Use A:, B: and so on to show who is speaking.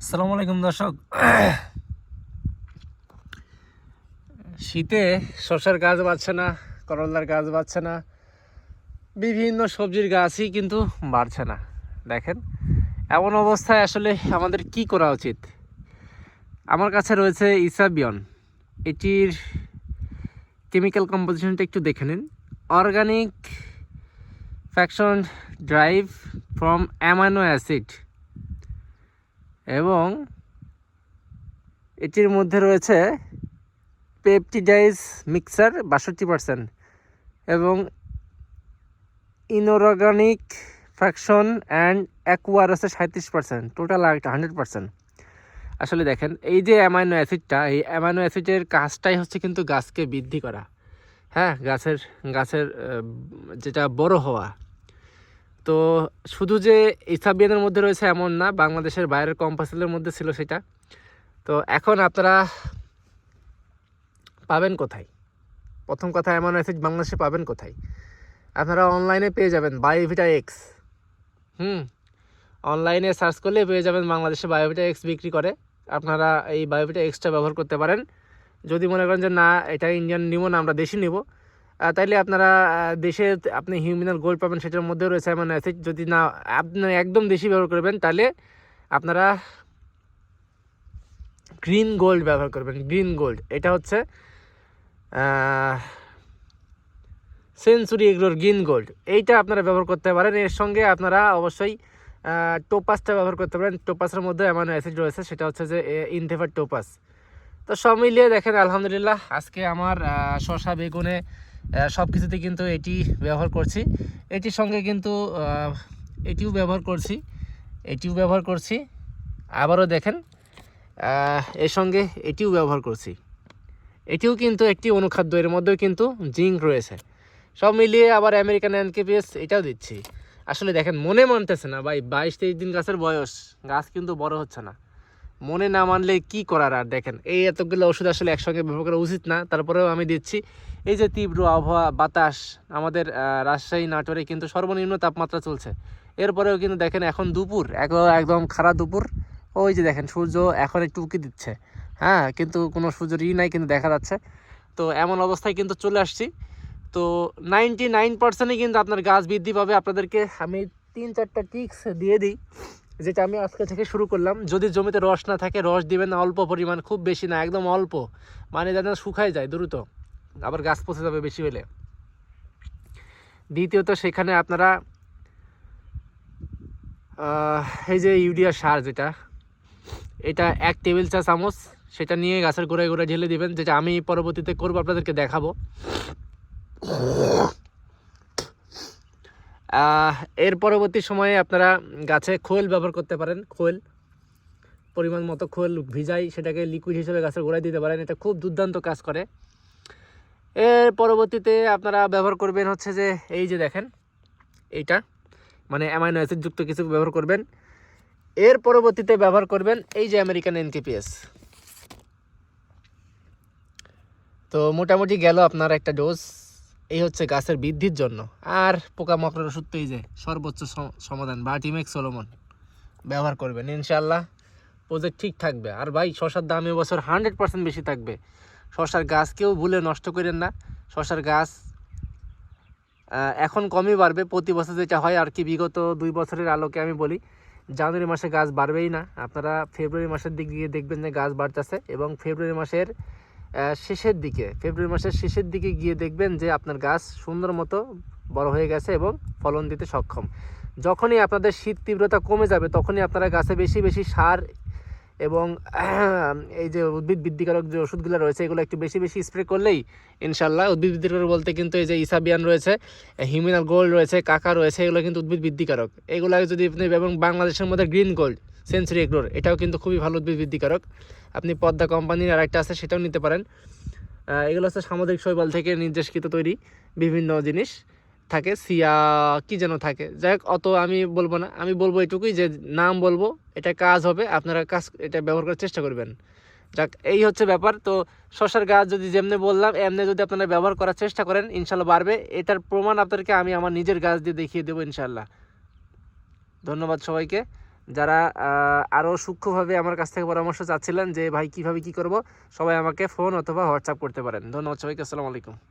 A: আসসালামু আলাইকুম দর্শক। শীতে শসার গাছ বাড়ছে না, করলার গাছ বাড়ছে না, বিভিন্ন সবজির গাছই কিন্তু বাড়ছে না। দেখেন, এমন অবস্থায় আসলে আমাদের কি করা উচিত? আমার কাছে রয়েছে ইসাবিয়ন। এটির কেমিক্যাল কম্পোজিশনটা একটু দেখে নিন। Organic fraction derived from amino acid এবং এটির মধ্যে রয়েছে পেপটিডাইজ মিক্সার বাষট্টি পার্সেন্ট এবং ইনঅর্গানিক ফ্র্যাকশন অ্যান্ড অ্যাকুয়ার আছে সাঁত্রিশ পার্সেন্ট, টোটাল একটা হান্ড্রেড পার্সেন্ট। আসলে দেখেন, এই যে অ্যামাইনো অ্যাসিডটা, এই অ্যামাইনো অ্যাসিডের কাজটাই হচ্ছে কিন্তু গাছকে বৃদ্ধি করা। হ্যাঁ গাছের গাছের যেটা বড় হওয়া। তো শুধু যে ইসাবিয়ানের মধ্যে রয়েছে এমন না, বাংলাদেশের বাইরের কম্পাসেলের মধ্যে ছিল সেটা। তো এখন আপনারা পাবেন কোথায়? প্রথম কথা এমন অ্যাসিড বাংলাদেশে পাবেন কোথায়? আপনারা অনলাইনে পেয়ে যাবেন বায়োভিটা এক্স। হুম, অনলাইনে সার্চ করলে পেয়ে যাবেন বাংলাদেশে বায়োভিটা এক্স বিক্রি করে। আপনারা এই বায়োভিটা এক্সটা ব্যবহার করতে পারেন। যদি মনে করেন যে না, এটা ইন্ডিয়ান নিব না, আমরা দেশি নিব তাইলে আপনারা দেশে আপনি হিউমিনাল গোল্ড পাবেন, সেটার মধ্যেও রয়েছে এমন অ্যাসিড যদি না, আপনি একদম দেশি ব্যবহার করবেন তাহলে আপনারা গ্রিন গোল্ড ব্যবহার করবেন গ্রিন গোল্ড এটা হচ্ছে সেঞ্চুরি এগুলোর গ্রিন গোল্ড এইটা আপনারা ব্যবহার করতে পারেন। এর সঙ্গে আপনারা অবশ্যই টোপাসটা ব্যবহার করতে পারেন। টোপাসের মধ্যে অ্যামাইনো অ্যাসিড রয়েছে, সেটা হচ্ছে যে ইনথেফার টোপাস। তো সব মিলিয়ে দেখেন, আলহামদুলিল্লাহ, আজকে আমার শশা বেগুনে সব কিছুতে কিন্তু এটি ব্যবহার করছি। এটির সঙ্গে কিন্তু এটিও ব্যবহার করছি। এটিও ব্যবহার করছি। আবারও দেখেন এর সঙ্গে এটিও ব্যবহার করছি। এটিও কিন্তু একটি অনুখাদ্য, এর মধ্যেও কিন্তু জিঙ্ক রয়েছে। সব মিলিয়ে আবার আমেরিকান এনকেপিএস এটাও দিচ্ছি। আসলে দেখেন, মনে মানতেছে না ভাই, বাইশ তেইশ দিন গাছের বয়স, গাছ কিন্তু বড় হচ্ছে না। মনে না মানলে কি করার আর দেখেন, এই এতগুলো ওষুধ আসলে একসঙ্গে ব্যবহার করা উচিত না। তারপরেও আমি দিচ্ছি, এই যে তীব্র আবহাওয়া, বাতাস, আমাদের রাজশাহী, নাটোরে কিন্তু সর্বনিম্ন তাপমাত্রা চলছে। এরপরেও কিন্তু দেখেন এখন দুপুর এক- একদম খারাপ দুপুর। ওই যে দেখেন, সূর্য এখন একটু উকি দিচ্ছে। হ্যাঁ কিন্তু কোনো সূর্যের ই নাই কিন্তু দেখা যাচ্ছে। তো এমন অবস্থায় কিন্তু চলে আসছি। তো নাইনটি নাইন পার্সেন্টই কিন্তু আপনার গাছ বৃদ্ধি পাবে। আপনাদেরকে আমি তিন চারটা টিক্স দিয়ে দিই। যেটা আমি আজকে থেকে শুরু করলাম, যদি জমিতে রস না থাকে, রস দিবেন অল্প পরিমাণ, খুব বেশি না, একদম অল্প। মানে যেন শুকায় যায় দ্রুত, আবার গাছ পচে যাবে বেশি হলে। দ্বিতীয়ত সেখানে আপনারা এই যে ইউরিয়া সার যেটা, এটা এক টেবিল চা চামচ, সেটা নিয়ে গাছের গোড়ায় গোড়ায় ঢেলে দিবেন, যেটা আমি পরবর্তীতে করব, আপনাদেরকে দেখাবো। এর পরবর্তী সময়ে আপনারা গাছে খোল ব্যবহার করতে পারেন, খোল, পরিমাণ মতো খোল ভিজাই সেটাকে লিকুইড হিসেবে গাছের গোড়ায় দিতে পারেন, এটা খুব দুর্দান্ত কাজ করে। এর পরবর্তীতে আপনারা ব্যবহার করবেন হচ্ছে যে, এই যে দেখেন, এইটা মানে অ্যামাইনো অ্যাসিডযুক্ত কিছু ব্যবহার করবেন। এর পরবর্তীতে ব্যবহার করবেন এই যে আমেরিকান এনকেপিএস তো মোটামুটি গেল আপনার একটা ডোজ এই হচ্ছে গাছের বৃদ্ধির জন্য। আর পোকামাকড়ের ওষুধ এই যে সর্বোচ্চ সম- সমাধান বাটিমেক্স সোলোমন। ব্যবহার করবেন ইনশাল্লাহ প্রজেক্ট ঠিক থাকবে। আর ভাই, শশার দাম এবছর হান্ড্রেড পার্সেন্ট বেশি থাকবে। শশার গাছ কেউ ভুলে নষ্ট করেন না। শশার গাছ এখন কমই বাড়বে। প্রতি বছর যেটা হয় আর কি, বিগত দুই বছরের আলোকে আমি বলি, জানুয়ারি মাসে গাছ বাড়বেই না। আপনারা ফেব্রুয়ারি মাসের দিক দিয়ে দেখবেন যে গাছ বাড়তেছে এবং ফেব্রুয়ারি মাসের শেষের দিকে, ফেব্রুয়ারি মাসের শেষের দিকে গিয়ে দেখবেন যে আপনার গাছ সুন্দর মতো বড় হয়ে গেছে এবং ফলন দিতে সক্ষম। যখনই আপনাদের শীত তীব্রতা কমে যাবে, তখনই আপনারা গাছে বেশি বেশি সার এবং এই যে উদ্ভিদ বৃদ্ধিকারক যে ওষুধগুলো রয়েছে, এগুলো একটু বেশি বেশি স্প্রে করলেই ইনশাল্লাহ উদ্ভিদ বৃদ্ধিকারক বলতে কিন্তু এই যে ইসাবিয়ান রয়েছে হিউমিনাল গোল্ড রয়েছে, কাকা রয়েছে, এগুলো কিন্তু উদ্ভিদ বৃদ্ধিকারক। এগুলো যদি আপনি এবং বাংলাদেশের মধ্যে গ্রিন গোল্ড সেঞ্চুরি এগ্রোর এটাও কিন্তু খুবই ভালো উদ্ভিদ বৃদ্ধিকারক। আপনি পদ্মা কোম্পানির আর একটা আছে, সেটাও নিতে পারেন। এগুলো হচ্ছে সামুদ্রিক শৈবাল থেকে নির্দেশকৃত তৈরি বিভিন্ন জিনিস। থাকে সিয়া, কি যেন থাকে। যাই হোক, অত আমি বলব না। আমি বলব এটুকুই যে, নাম বলব, এটা কাজ হবে, আপনারা কাজ, এটা ব্যবহার করার চেষ্টা করবেন। যাক, এই হচ্ছে ব্যাপার। তো শশার গাছ যদি যেমনি বললাম, এমনি যদি আপনারা ব্যবহার করার চেষ্টা করেন, ইনশাল্লাহ বাড়বে। এটার প্রমাণ আপনাদেরকে আমি আমার নিজের গাছ দিয়ে দেখিয়ে দেবো, ইনশাল্লাহ। ধন্যবাদ সবাইকে। যারা আরও সূক্ষ্মভাবে আমার কাছ থেকে পরামর্শ চাচ্ছিলেন যে, ভাই, কীভাবে কি করব? সবাই আমাকে ফোন অথবা হোয়াটসঅ্যাপ করতে পারেন। ধন্যবাদ সবাইকে, আসসালামু আলাইকুম।